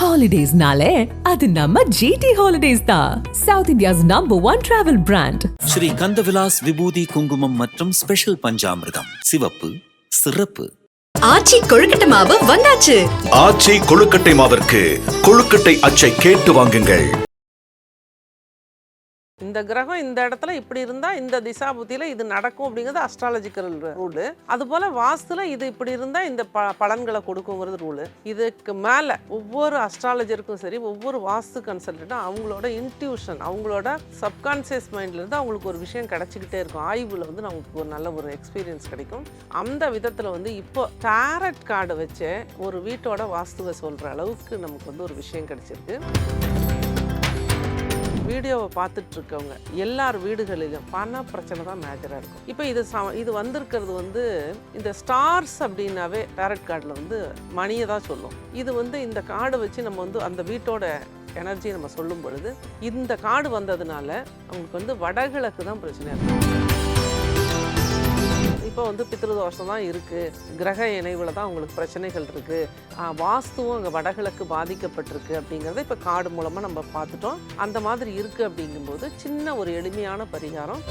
ஹாலிடேஸ்னாலே அது நம்ம ஜிடி ஹாலிடேஸ் தான் south India's number one travel brand Sri Kandavilas விபூதி குங்குமம் மற்றும் ஸ்பெஷல் பஞ்சாமிர்தம். சிவப்பு சிறப்பு. ஆச்சி கொழுக்கட்டை மாவு வந்தாச்சு. ஆச்சி கொழுக்கட்டை மாவிற்கு கொழுக்கட்டை அச்சை கேட்டு வாங்குங்கள். இந்த கிரகம் இந்த இடத்துல இப்படி இருந்தா இந்த திசாபுத்தியில இது நடக்கும் அப்படிங்கிறது அஸ்ட்ராலஜிக்கல் ரூலு அதுபோல வாஸ்துல இது இப்படி இருந்தா இந்த ப பலன்களை கொடுக்குங்கிறது ரூலு இதுக்கு மேல ஒவ்வொரு அஸ்ட்ராலஜருக்கும் சரி ஒவ்வொரு வாஸ்து கன்சல்டன்ட்டும் அவங்களோட இன்ட்யூஷன் அவங்களோட சப்கான்சியஸ் மைண்ட்ல இருந்து அவங்களுக்கு ஒரு விஷயம் கிடைச்சிக்கிட்டே இருக்கும். ஆய்வுல வந்து நமக்கு ஒரு நல்ல ஒரு எக்ஸ்பீரியன்ஸ் கிடைக்கும். அந்த விதத்துல வந்து இப்போ டேரட் கார்டு வச்சு ஒரு வீட்டோட வாஸ்துவை சொல்ற அளவுக்கு நமக்கு வந்து ஒரு விஷயம் கிடைச்சிருக்கு. வீடியோவை பார்த்துட்டு இருக்கவங்க எல்லார் வீடுகளிலும் பண பிரச்சனை தான் மேஜராக இருக்கும். இப்போ இது ச இது வந்திருக்கிறது வந்து இந்த ஸ்டார்ஸ் அப்படின்னாவே டேரட் கார்டில் வந்து மணியை தான் சொல்லும். இது வந்து இந்த கார்டை வச்சு நம்ம வந்து அந்த வீட்டோட எனர்ஜி நம்ம சொல்லும் பொழுது இந்த கார்டு வந்ததுனால அவங்களுக்கு வந்து வடகிழக்கு தான் பிரச்சனை இருக்கும். இப்போ வந்து பித்ருதோஷம் தான் இருக்குது கிரக இணைவில் தான் உங்களுக்கு பிரச்சனைகள் இருக்குது வாஸ்துவும் அங்கே வடகிழக்கு பாதிக்கப்பட்டிருக்கு அப்படிங்கிறத இப்போ காடு மூலமாக நம்ம பார்த்துட்டோம். அந்த மாதிரி இருக்குது அப்படிங்கும்போது சின்ன ஒரு எளிமையான பரிகாரம்.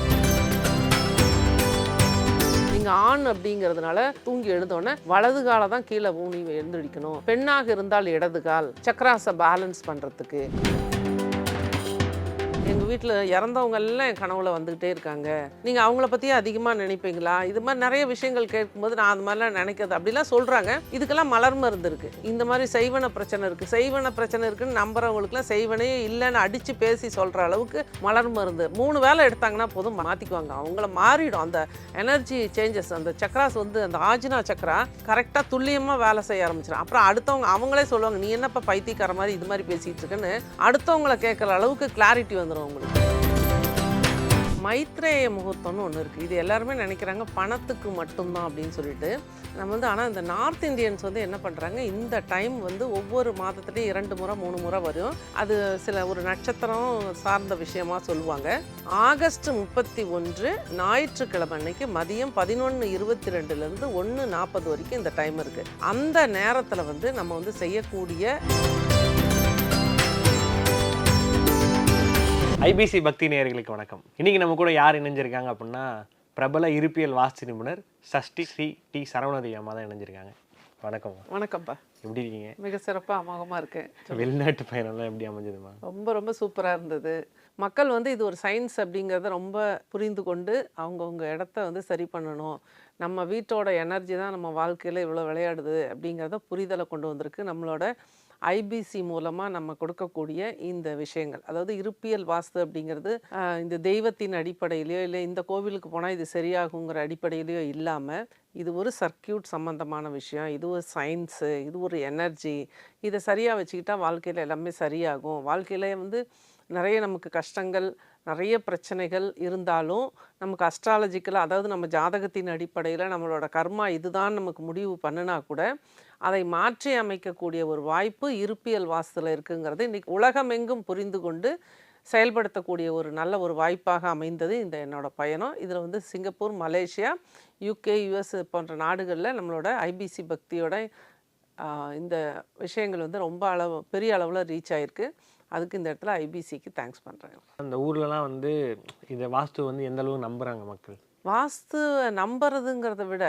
நீங்கள் ஆண் அப்படிங்கிறதுனால தூங்கி எழுந்தோடனே வலது காலை தான் கீழே ஊனி எழுந்திரிக்கணும். பெண்ணாக இருந்தால் இடது கால். சக்கராசை பேலன்ஸ் பண்ணுறதுக்கு எங்கள் வீட்டில் இறந்தவங்க எல்லாம் என் கனவுல வந்துக்கிட்டே இருக்காங்க. நீங்கள் அவங்கள பற்றியே அதிகமாக நினைப்பீங்களா? இது மாதிரி நிறைய விஷயங்கள் கேட்கும்போது நான் அது மாதிரிலாம் நினைக்கிறது அப்படிலாம் சொல்கிறாங்க இதுக்கெல்லாம் மலர் மருந்து இருக்குது இந்த மாதிரி செய்வன பிரச்சனை இருக்குது செய்வன பிரச்சனை இருக்குன்னு நம்புறவங்களுக்குலாம் செய்வனையே இல்லைன்னு அடித்து பேசி சொல்கிற அளவுக்கு மலர் மருந்து. மூணு வேலை எடுத்தாங்கன்னா போதும் மாற்றிக்குவாங்க அவங்கள மாறிடும். அந்த எனர்ஜி சேஞ்சஸ் அந்த சக்கராஸ் வந்து அந்த ஆஜினா சக்கரா கரெக்டாக துல்லியமாக வேலை செய்ய ஆரம்பிச்சிடும் அப்புறம் அடுத்தவங்க அவங்களே சொல்லுவாங்க நீ என்னப்பா பைத்தியக்கார மாதிரி இது மாதிரி பேசிகிட்டு இருக்குன்னு? அடுத்தவங்களை கேட்குற அளவுக்கு கிளாரிட்டி வந்துடும் உங்களுக்கு. மைத்ரேய முகூர்த்தம்னு ஒன்று இருக்குது இது எல்லாருமே நினைக்கிறாங்க பணத்துக்கு மட்டும்தான் அப்படின்னு சொல்லிட்டு. நம்ம வந்து ஆனால் இந்த நார்த் இந்தியன்ஸ் வந்து என்ன பண்ணுறாங்க இந்த டைம் வந்து ஒவ்வொரு மாதத்துலேயும் இரண்டு முறை மூணு முறை வரும். அது சில ஒரு நட்சத்திரம் சார்ந்த விஷயமா சொல்லுவாங்க. ஆகஸ்ட் முப்பத்தி ஒன்று ஞாயிற்றுக்கிழமை அன்னைக்கு மதியம் பதினொன்று இருபத்தி ரெண்டுலேருந்து ஒன்று நாற்பது வரைக்கும் இந்த டைம் இருக்குது அந்த நேரத்தில் வந்து நம்ம வந்து செய்யக்கூடிய ஐபிசி பக்தி நேயர்களுக்கு வணக்கம். இன்னைக்கு நம்ம கூட யார் இணைஞ்சிருக்காங்க அப்படின்னா பிரபல இருப்பியல் வாஸ்து நிபுணர் சஷ்டி ஸ்ரீ டி சரவணதி அம்மா தான் இணைஞ்சிருக்காங்க. வணக்கம் வணக்கம்ப்பா. எப்படி இருக்கீங்க? மிக சிறப்பாக அமோகமாக இருக்கேன் வெளிநாட்டு பயணம்லாம் எப்படி அமைஞ்சதுமா ரொம்ப ரொம்ப சூப்பராக இருந்தது. மக்கள் வந்து இது ஒரு சயின்ஸ் அப்படிங்கிறத ரொம்ப புரிந்து கொண்டு அவங்கவுங்க இடத்த வந்து சரி பண்ணணும். நம்ம வீட்டோட எனர்ஜி தான் நம்ம வாழ்க்கையில் இவ்வளோ விளையாடுது அப்படிங்கிறத புரிதலை கொண்டு வந்திருக்கு. நம்மளோட ஐபிசி மூலமாக நம்ம கொடுக்கக்கூடிய இந்த விஷயங்கள். அதாவது இருப்பியல் வாஸ்து அப்படிங்கிறது இந்த தெய்வத்தின் அடிப்படையிலையோ இல்லை இந்த கோவிலுக்கு போனால் இது சரியாகுங்கிற அடிப்படையிலையோ இல்லாமல் இது ஒரு சர்க்கியூட் சம்மந்தமான விஷயம். இது ஒரு சயின்ஸு இது ஒரு எனர்ஜி. இதை சரியாக வச்சுக்கிட்டால் வாழ்க்கையில் எல்லாமே சரியாகும். வாழ்க்கையில் வந்து நிறைய நமக்கு கஷ்டங்கள் நிறைய பிரச்சனைகள் இருந்தாலும் நமக்கு அஸ்ட்ராலஜிக்கலாக அதாவது நம்ம ஜாதகத்தின் அடிப்படையில் நம்மளோட கர்மா இதுதான் நமக்கு முடிவு பண்ணினா கூட அதை மாற்றி அமைக்கக்கூடிய ஒரு வாய்ப்பு இருப்பியல் வாசத்தில் இருக்குங்கிறது இன்றைக்கி உலகமெங்கும் புரிந்து கொண்டு செயல்படுத்தக்கூடிய ஒரு நல்ல ஒரு வாய்ப்பாக அமைந்தது இந்த என்னோடய பயணம். இதில் வந்து சிங்கப்பூர் மலேசியா யூகே யுஎஸ் போன்ற நாடுகளில் நம்மளோட ஐபிசி பக்தியோட இந்த விஷயங்கள் வந்து ரொம்ப அளவு பெரிய அளவில் ரீச் ஆயிருக்கு. அதுக்கு இந்த இடத்துல ஐபிசிக்கு தேங்க்ஸ் பண்ணுறேன் அந்த ஊர்லலாம் வந்து இந்த வாஸ்து வந்து எந்த அளவு நம்புறாங்க மக்கள்? வாஸ்து நம்புறதுங்கிறத விட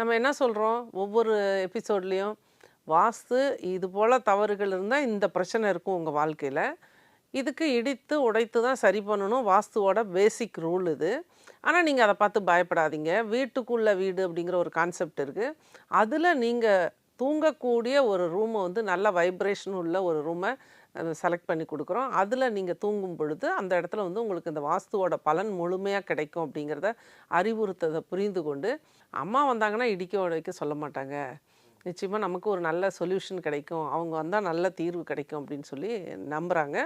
நம்ம என்ன சொல்கிறோம் ஒவ்வொரு எபிசோட்லேயும் வாஸ்து இது போல் தவறுகள் இருந்தால் இந்த பிரச்சனை இருக்கும் உங்கள் வாழ்க்கையில். இதுக்கு இடித்து உடைத்து தான் சரி பண்ணணும். வாஸ்துவோட பேசிக் ரூல் இது. ஆனால் நீங்கள் அதை பார்த்து பயப்படாதீங்க. வீட்டுக்குள்ள வீடு அப்படிங்கிற ஒரு கான்செப்ட் இருக்குது அதில் நீங்கள் தூங்கக்கூடிய ஒரு ரூமை வந்து நல்ல வைப்ரேஷன் உள்ள ஒரு ரூமை செலக்ட் பண்ணி கொடுக்குறோம். அதில் நீங்கள் தூங்கும் பொழுது அந்த இடத்துல வந்து உங்களுக்கு இந்த வாஸ்துவோட பலன் முழுமையாக கிடைக்கும் அப்படிங்கிறத அறிவுறுத்ததை புரிந்து கொண்டு அம்மா வந்தாங்கன்னா இடிக்க உடைக்க சொல்ல மாட்டாங்க. நிச்சயமாக நமக்கு ஒரு நல்ல சொல்யூஷன் கிடைக்கும். அவங்க வந்தால் நல்ல தீர்வு கிடைக்கும் அப்படின்னு சொல்லி நம்புகிறாங்க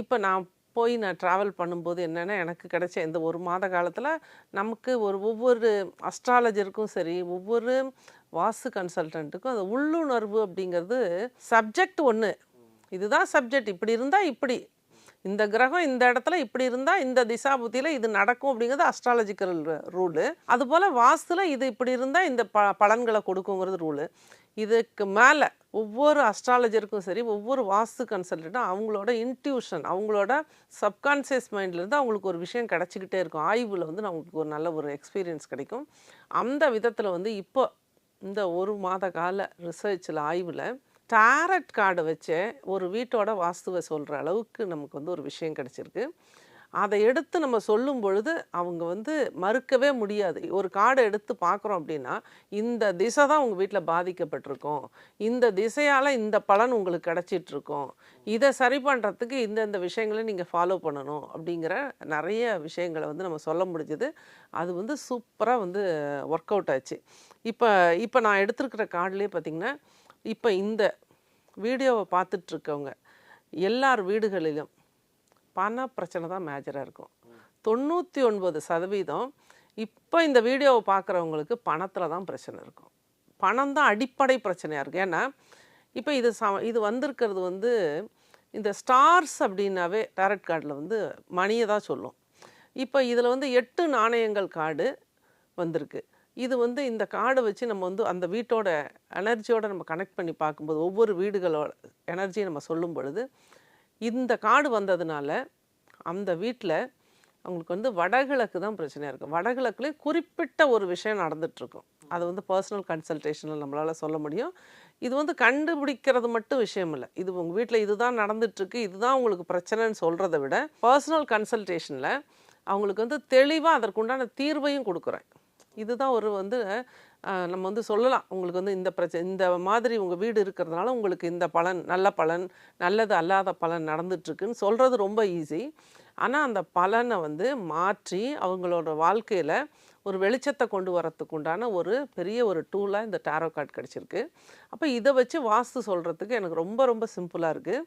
இப்போ நான் போய் நான் ட்ராவல் பண்ணும்போது என்னென்னா எனக்கு கிடைச்ச இந்த ஒரு மாத காலத்தில் நமக்கு ஒரு ஒவ்வொரு அஸ்ட்ராலஜருக்கும் சரி ஒவ்வொரு வாஸ்து கன்சல்டண்ட்டுக்கும் அந்த உள்ளுணர்வு அப்படிங்கிறது சப்ஜெக்ட் ஒன்று இதுதான் சப்ஜெக்ட். இப்படி இருந்தால் இப்படி. இந்த கிரகம் இந்த இடத்துல இப்படி இருந்தால் இந்த திசாபுத்தியில் இது நடக்கும் அப்படிங்கிறது அஸ்ட்ராலஜிக்கல் ரூலு அதுபோல் வாஸ்துல இது இப்படி இருந்தால் இந்த ப பலன்களை கொடுக்குங்கிறது ரூலு இதுக்கு மேலே ஒவ்வொரு அஸ்ட்ராலஜருக்கும் சரி ஒவ்வொரு வாஸ்து கன்சல்டண்ட்டும் அவங்களோட இன்ட்யூஷன் அவங்களோட சப்கான்சியஸ் மைண்ட்லேருந்து அவங்களுக்கு ஒரு விஷயம் கிடச்சிக்கிட்டே இருக்கும். ஆய்வில் வந்து நம்மளுக்கு ஒரு நல்ல ஒரு எக்ஸ்பீரியன்ஸ் கிடைக்கும். அந்த விதத்தில் வந்து இப்போ இந்த ஒரு மாத கால ரிசர்ச்சில் ஆய்வில் டேரட் கார்டை வச்சே ஒரு வீட்டோட வாஸ்துவை சொல்கிற அளவுக்கு நமக்கு வந்து ஒரு விஷயம் கிடச்சிருக்கு. அதை எடுத்து நம்ம சொல்லும் பொழுது அவங்க வந்து மறுக்கவே முடியாது. ஒரு கார்டை எடுத்து பார்க்குறோம் அப்படின்னா இந்த திசை தான் உங்கள் வீட்டில் பாதிக்கப்பட்டிருக்கும். இந்த திசையால் இந்த பலன் உங்களுக்கு கிடச்சிட்ருக்கோம். இதை சரி பண்ணுறதுக்கு இந்தந்த விஷயங்களை நீங்கள் ஃபாலோ பண்ணணும் அப்படிங்கிற நிறைய விஷயங்களை வந்து நம்ம சொல்ல முடிஞ்சது. அது வந்து சூப்பராக வந்து ஒர்க் அவுட் ஆச்சு. இப்போ இப்போ நான் எடுத்திருக்கிற கார்டிலே பார்த்திங்கன்னா இப்போ இந்த வீடியோவை பார்த்துட்ருக்கவங்க எல்லார் வீடுகளிலும் பண பிரச்சனை தான் மேஜராக இருக்கும். தொண்ணூற்றி ஒன்பது சதவீதம் இப்போ இந்த வீடியோவை பார்க்குறவங்களுக்கு பணத்தில் தான் பிரச்சனை இருக்கும். பணம் தான் அடிப்படை பிரச்சனையாக இருக்கும். ஏன்னா இப்போ இது ச இது வந்திருக்கிறது வந்து இந்த ஸ்டார்ஸ் அப்படின்னாவே டேரட் கார்டில் வந்து மணியை தான் சொல்லும். இப்போ இதில் வந்து எட்டு நாணயங்கள் கார்டு வந்திருக்கு. இது வந்து இந்த கார்டை வச்சு நம்ம வந்து அந்த வீட்டோட எனர்ஜியோட நம்ம கனெக்ட் பண்ணி பார்க்கும்போது ஒவ்வொரு வீடுகளோட எனர்ஜியை நம்ம சொல்லும் பொழுது இந்த காடு வந்ததுனால அந்த வீட்டில் அவங்களுக்கு வந்து வடகிழக்கு தான் பிரச்சனையாக இருக்கும். வடகிழக்குலேயும் குறிப்பிட்ட ஒரு விஷயம் நடந்துகிட்ருக்கும் அது வந்து பர்சனல் கன்சல்டேஷனில் நம்மளால் சொல்ல முடியும். இது வந்து கண்டுபிடிக்கிறது மட்டும் விஷயம் இல்லை. இது உங்கள் வீட்டில் இதுதான் நடந்துட்டுருக்கு. இதுதான் உங்களுக்கு பிரச்சனைன்னு சொல்கிறத விட பர்சனல் கன்சல்டேஷனில் அவங்களுக்கு வந்து தெளிவாக அதற்குண்டான தீர்வையும் கொடுக்குறேன். இதுதான் ஒரு வந்து நம்ம வந்து சொல்லலாம். உங்களுக்கு வந்து இந்த பிரச்சனை இந்த மாதிரி உங்கள் வீடு இருக்கிறதுனால உங்களுக்கு இந்த பலன் நல்ல பலன் நல்லது அல்லாத பலன் நடந்துட்டுருக்குன்னு சொல்கிறது ரொம்ப ஈஸி ஆனால் அந்த பலனை வந்து மாற்றி அவங்களோட வாழ்க்கையில் ஒரு வெளிச்சத்தை கொண்டு வரத்துக்கு உண்டான ஒரு பெரிய ஒரு டூலாக இந்த டேரோ கார்டு கிடச்சிருக்கு. அப்போ இதை வச்சு வாஸ்து சொல்கிறதுக்கு எனக்கு ரொம்ப ரொம்ப சிம்பிளாக இருக்குது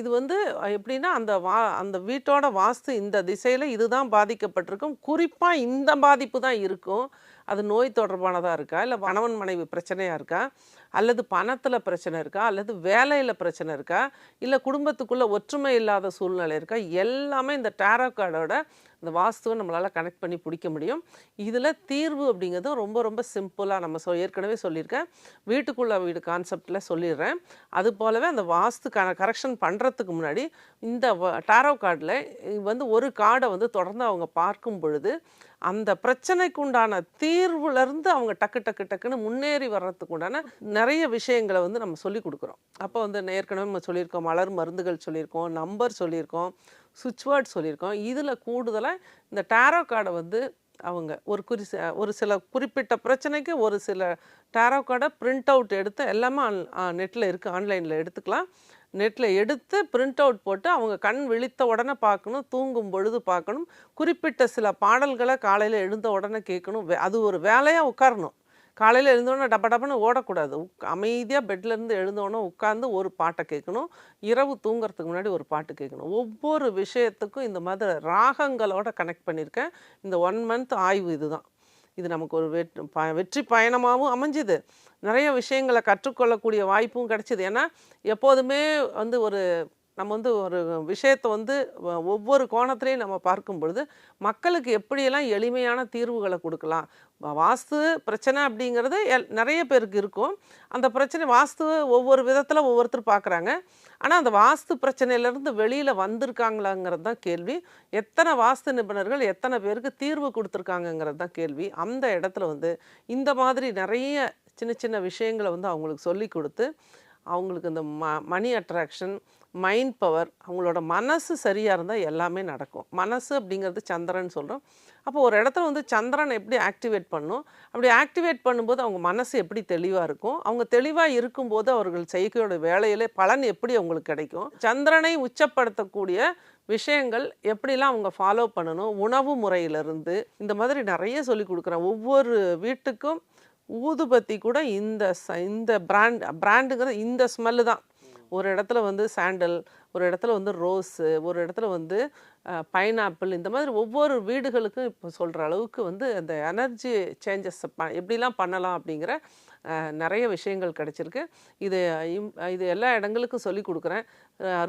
இது வந்து எப்படின்னா அந்த வா அந்த வீட்டோட வாஸ்து இந்த திசையில் இதுதான் பாதிக்கப்பட்டிருக்கும். குறிப்பாக இந்த பாதிப்பு தான் இருக்கும். அது நோய் தொடர்பானதாக இருக்கா? இல்லை கணவன் மனைவி பிரச்சனையாக இருக்கா? அல்லது பணத்தில் பிரச்சனை இருக்கா? அல்லது வேலையில் பிரச்சனை இருக்கா? இல்லை குடும்பத்துக்குள்ளே ஒற்றுமை இல்லாத சூழ்நிலை இருக்கா? எல்லாமே இந்த டேரோ கார்டோட இந்த வாஸ்துவை நம்மளால் கனெக்ட் பண்ணி பிடிக்க முடியும். இதில் தீர்வு அப்படிங்கிறது ரொம்ப ரொம்ப சிம்பிளாக நம்ம சொ ஏற்கனவே சொல்லியிருக்கேன். வீட்டுக்குள்ள வீடு கான்செப்டில் சொல்லிடுறேன். அது போலவே அந்த வாஸ்து க கரெக்ஷன் பண்ணுறதுக்கு முன்னாடி இந்த டாரோ கார்டில் வந்து ஒரு கார்டை வந்து தொடர்ந்து அவங்க பார்க்கும் பொழுது அந்த பிரச்சனைக்கு உண்டான தீர்வுலேருந்து அவங்க டக்கு டக்கு டக்குன்னு முன்னேறி வர்றதுக்கு உண்டான நிறைய விஷயங்களை வந்து நம்ம சொல்லி கொடுக்குறோம். அப்போ வந்து ஏற்கனவே நம்ம சொல்லியிருக்கோம். மலர் மருந்துகள் சொல்லியிருக்கோம். நம்பர் சொல்லியிருக்கோம். சுவிட்ச் வேர்ட் சொல்லியிருக்கோம். இதில் கூடுதலாக இந்த டேரோ கார்டை வந்து அவங்க ஒரு குறி ஒரு சில குறிப்பிட்ட பிரச்சனைக்கு ஒரு சில டேரோ கார்டை பிரிண்ட் அவுட் எடுத்து எல்லாமே நெட்டில் இருக்குது. ஆன்லைனில் எடுத்துக்கலாம். நெட்டில் எடுத்து பிரிண்ட் அவுட் போட்டு அவங்க கண் விழித்த உடனே பார்க்கணும் தூங்கும் பொழுது பார்க்கணும். குறிப்பிட்ட சில பாடல்களை காலையில் எழுந்த உடனே கேட்கணும். வே- அது ஒரு வேலையாக உட்காரணும். காலையில் எழுந்தோடனே டப்ப டப்பன்னு ஓடக்கூடாது. உக் அமைதியாக பெட்லேருந்து எழுந்தோடனே உட்காந்து ஒரு பாட்டை கேட்கணும். இரவு தூங்குறதுக்கு முன்னாடி ஒரு பாட்டு கேட்கணும். ஒவ்வொரு விஷயத்துக்கும் இந்த மாதிரி ராகங்களோட கனெக்ட் பண்ணியிருக்கேன். இந்த ஒன் மந்த் ஆய்வு இதுதான். இது நமக்கு ஒரு ப வெற்றி பயணமாகவும் அமைஞ்சுது. நிறைய விஷயங்களை கற்றுக்கொள்ளக்கூடிய வாய்ப்பும் கிடைச்சிது. ஏன்னா எப்போதுமே வந்து ஒரு நம்ம வந்து ஒரு விஷயத்தை வந்து வ- ஒவ்வொரு கோணத்துலேயும் நம்ம பார்க்கும் பொழுது மக்களுக்கு எப்படியெல்லாம் எளிமையான தீர்வுகளை கொடுக்கலாம்? வாஸ்து பிரச்சனை அப்படிங்கிறது எல் நிறைய பேருக்கு இருக்கும். அந்த பிரச்சனை வாஸ்து ஒவ்வொரு விதத்தில் ஒவ்வொருத்தர் பார்க்குறாங்க. ஆனால் அந்த வாஸ்து பிரச்சனையிலேருந்து வெளியில் வந்திருக்காங்களாங்கிறது தான் கேள்வி. எத்தனை வாஸ்து நிபுணர்கள் எத்தனை பேருக்கு தீர்வு கொடுத்துருக்காங்கங்கிறது தான் கேள்வி. அந்த இடத்துல வந்து இந்த மாதிரி நிறைய சின்ன சின்ன விஷயங்களை வந்து அவங்களுக்கு சொல்லி கொடுத்து அவங்களுக்கு இந்த ம மணி அட்ராக்ஷன் மைண்ட் பவர் அவங்களோட மனசு சரியாக இருந்தால் எல்லாமே நடக்கும். மனசு அப்படிங்கிறது சந்திரன் சொல்கிறோம் அப்போ ஒரு இடத்துல வந்து சந்திரன் எப்படி ஆக்டிவேட் பண்ணும்? அப்படி ஆக்டிவேட் பண்ணும்போது அவங்க மனசு எப்படி தெளிவாக இருக்கும்? அவங்க தெளிவாக இருக்கும்போது அவர்கள் செய்கையோட வேலையிலே பலன் எப்படி அவங்களுக்கு கிடைக்கும்? சந்திரனை உச்சப்படுத்தக்கூடிய விஷயங்கள் எப்படிலாம் அவங்க ஃபாலோ பண்ணணும்? உணவு முறையிலிருந்து இந்த மாதிரி நிறைய சொல்லி கொடுக்குறேன். ஒவ்வொரு வீட்டுக்கும் ஊதுபத்தி கூட இந்த ச- இந்த பிராண்ட் பிராண்டுங்கிறது இந்த ஸ்மெல்லு தான். ஒரு இடத்துல வந்து சாண்டல் ஒரு இடத்துல வந்து ரோஸு ஒரு இடத்துல வந்து பைனாப்பிள் இந்த மாதிரி ஒவ்வொரு வீடுகளுக்கும் இப்போ சொல்கிற அளவுக்கு வந்து அந்த எனர்ஜி சேஞ்சஸ் ப எப்படிலாம் பண்ணலாம் அப்படிங்கிற நிறைய விஷயங்கள் கிடச்சிருக்கு. இது இம்- இது எல்லா இடங்களுக்கும் சொல்லி கொடுக்குறேன்.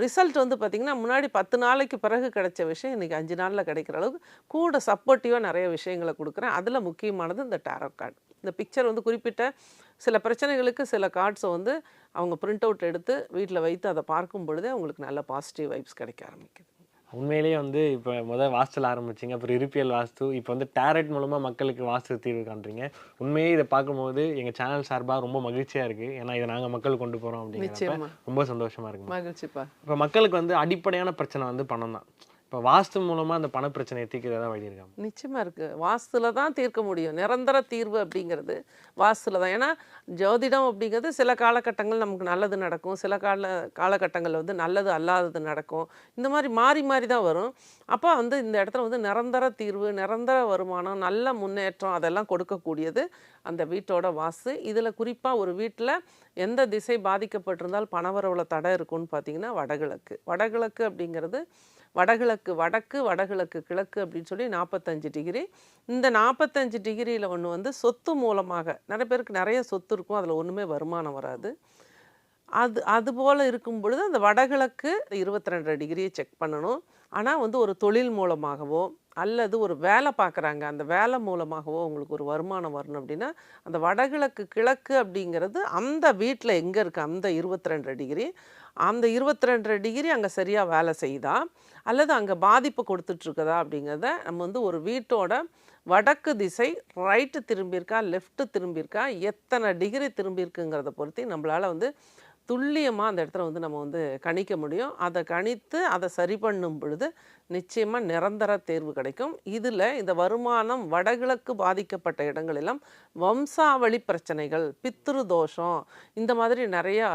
ரிசல்ட் வந்து பார்த்திங்கன்னா முன்னாடி பத்து நாளைக்கு பிறகு கிடைச்ச விஷயம் இன்றைக்கி அஞ்சு நாளில் கிடைக்கிற அளவுக்கு கூட சப்போர்ட்டிவாக நிறைய விஷயங்களை கொடுக்குறேன். அதில் முக்கியமானது இந்த டேரோ கார்டு இந்த பிக்சர் வந்து குறிப்பிட்ட சில பிரச்சனைகளுக்கு சில கார்ட்ஸை வந்து அவங்க பிரிண்ட் அவுட் எடுத்து வீட்டில் வைத்து அதை பார்க்கும் பொழுதே அவங்களுக்கு நல்ல பாசிட்டிவ் வைப்ஸ் கிடைக்க ஆரம்பிக்குது. உண்மையிலேயே வந்து இப்போ முதல் வாஸ்துல ஆரம்பிச்சிங்க. அப்புறம் இருப்பியல் வாஸ்து. இப்போ வந்து டேரட் மூலமாக மக்களுக்கு வாஸ்து தீர்வு காண்றீங்க. உண்மையே இதை பார்க்கும்போது எங்கள் சேனல் சார்பாக ரொம்ப மகிழ்ச்சியாக இருக்குது ஏன்னா இதை நாங்கள் மக்களுக்கு கொண்டு போகிறோம் அப்படிங்கிறப்ப. ரொம்ப சந்தோஷமாக இருக்குங்க. மகிழ்ச்சிப்பா. இப்போ மக்களுக்கு வந்து அடிப்படையான பிரச்சனை வந்து பணம் தான் இப்போ வாஸ்து மூலமாக அந்த பணப்பிரச்சனையை பிரச்சனையை தீர்க்க வழி இருக்காங்க நிச்சயமாக இருக்குது வாஸ்துல தான் தீர்க்க முடியும். நிரந்தர தீர்வு அப்படிங்கிறது வாஸ்துல தான். ஏன்னா ஜோதிடம் அப்படிங்கிறது சில காலகட்டங்கள் நமக்கு நல்லது நடக்கும். சில கால காலகட்டங்கள் வந்து நல்லது அல்லாதது நடக்கும். இந்த மாதிரி மாறி மாறி தான் வரும். அப்போ வந்து இந்த இடத்துல வந்து நிரந்தர தீர்வு நிரந்தர வருமானம் நல்ல முன்னேற்றம் அதெல்லாம் கொடுக்கக்கூடியது அந்த வீட்டோட வாஸ்து. இதில் குறிப்பாக ஒரு வீட்டில் எந்த திசை பாதிக்கப்பட்டிருந்தால் பணவரவில் தடை இருக்கும்னு பார்த்தீங்கன்னா வடகிழக்கு. வடகிழக்கு அப்படிங்கிறது வடகிழக்கு வடக்கு வடகிழக்கு கிழக்கு அப்படின்னு சொல்லி நாற்பத்தஞ்சு டிகிரி. இந்த நாற்பத்தஞ்சு டிகிரியில் ஒன்று வந்து சொத்து மூலமாக நிறைய பேருக்கு நிறைய சொத்து இருக்கும் அதில் ஒன்றுமே வருமானம் வராது. அது அதுபோல் இருக்கும் பொழுது அந்த வடகிழக்கு இருபத்தி ரெண்டரை டிகிரியை செக் பண்ணணும். ஆனால் வந்து ஒரு தொழில் மூலமாகவோ அல்லது ஒரு வேலை பார்க்குறாங்க. அந்த வேலை மூலமாகவோ உங்களுக்கு ஒரு வருமானம் வரணும் அப்படின்னா அந்த வடகிழக்கு கிழக்கு அப்படிங்கிறது அந்த வீட்டில் எங்கே இருக்குது அந்த இருபத்தி ரெண்டு டிகிரி. அந்த இருபத்தி ரெண்டு டிகிரி அங்கே சரியாக வேலை செய்தா அல்லது அங்கே பாதிப்பு கொடுத்துட்ருக்குதா அப்படிங்கிறத நம்ம வந்து ஒரு வீட்டோட வடக்கு திசை ரைட்டு திரும்பியிருக்கா லெஃப்ட்டு திரும்பியிருக்கா எத்தனை டிகிரி திரும்பியிருக்குங்கிறத பொறுத்து நம்மளால் வந்து துல்லியமாக அந்த இடத்துல வந்து நம்ம வந்து கணிக்க முடியும். அதை கணித்து அதை சரி பண்ணும் பொழுது நிச்சயமாக நிரந்தர தேர்வு கிடைக்கும். இதில் இந்த வருமானம் வடகிழக்கு பாதிக்கப்பட்ட இடங்களெல்லாம் வம்சாவளி பிரச்சனைகள் பித்ரு தோஷம் இந்த மாதிரி நிறையா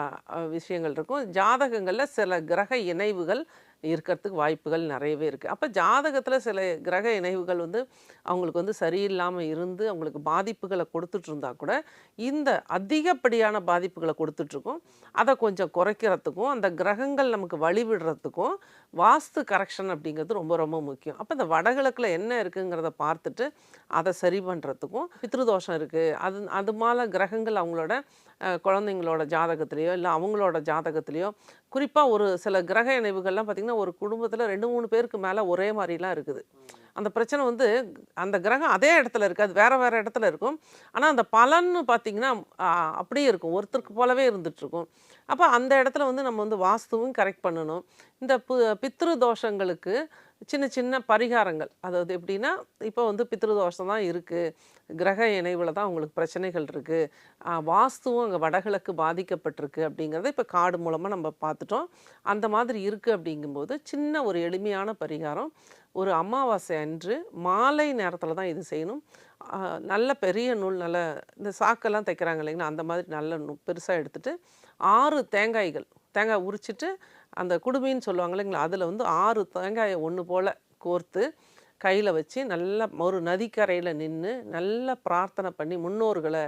விஷயங்கள் இருக்கும். ஜாதகங்களில் சில கிரக இணைவுகள் இருக்கிறதுக்கு வாய்ப்புகள் நிறையவே இருக்குது அப்போ ஜாதகத்தில் சில கிரக இணைவுகள் வந்து அவங்களுக்கு வந்து சரியில்லாமல் இருந்து அவங்களுக்கு பாதிப்புகளை கொடுத்துட்ருந்தா கூட இந்த அதிகப்படியான பாதிப்புகளை கொடுத்துட்ருக்கும் அதை கொஞ்சம் குறைக்கிறதுக்கும் அந்த கிரகங்கள் நமக்கு வழிவிடுறதுக்கும் வாஸ்து கரெக்ஷன் அப்படிங்கிறது ரொம்ப ரொம்ப முக்கியம். அப்போ இந்த வடகிழக்கில் என்ன இருக்குங்கிறத பார்த்துட்டு அதை சரி பண்ணுறதுக்கும் பித்ருதோஷம் இருக்குது அது அது மேலே கிரகங்கள் அவங்களோட குழந்தைங்களோட ஜாதகத்திலேயோ இல்லை அவங்களோட ஜாதகத்திலேயோ குறிப்பாக ஒரு சில கிரக இணைவுகள்லாம் பார்த்திங்கன்னா ஒரு குடும்பத்தில் ரெண்டு மூணு பேருக்கு மேலே ஒரே மாதிரிலாம் இருக்குது. அந்த பிரச்சனை வந்து அந்த கிரகம் அதே இடத்துல இருக்காது வேற வேற இடத்துல இருக்கும். ஆனால் அந்த பலன்னு பார்த்தீங்கன்னா அப்படியே இருக்கும். ஒருத்தருக்கு போலவே இருந்துகிட்ருக்கும் அப்போ அந்த இடத்துல வந்து நம்ம வந்து வாஸ்துவும் கரெக்ட் பண்ணணும். இந்த பு பித்ரு தோஷங்களுக்கு சின்ன சின்ன பரிகாரங்கள். அதாவது எப்படின்னா இப்போ வந்து பித்ருதோஷம் தான் இருக்குது கிரக இணைவில் தான் உங்களுக்கு பிரச்சனைகள் இருக்குது வாஸ்துவும் அங்கே வடகிழக்கு பாதிக்கப்பட்டிருக்கு அப்படிங்கிறத இப்போ காடு மூலமாக நம்ம பார்த்துட்டோம். அந்த மாதிரி இருக்குது அப்படிங்கும்போது சின்ன ஒரு எளிமையான பரிகாரம். ஒரு அமாவாசை அன்று மாலை நேரத்தில் தான் இது செய்யணும். நல்ல பெரிய நூல் நல்ல இந்த சாக்கெல்லாம் தைக்கிறாங்க இல்லைங்களா அந்த மாதிரி நல்ல நூ பெருசாக எடுத்துகிட்டு ஆறு தேங்காய்கள் தேங்காய் உரிச்சிட்டு அந்த குடுமின்னு சொல்லுவாங்க இல்லைங்களா? அதில் வந்து ஆறு தேங்காயை ஒன்று போல் கோர்த்து கையில் வச்சு நல்லா ஒரு நதிக்கரையில் நின்று நல்லா பிரார்த்தனை பண்ணி முன்னோர்களை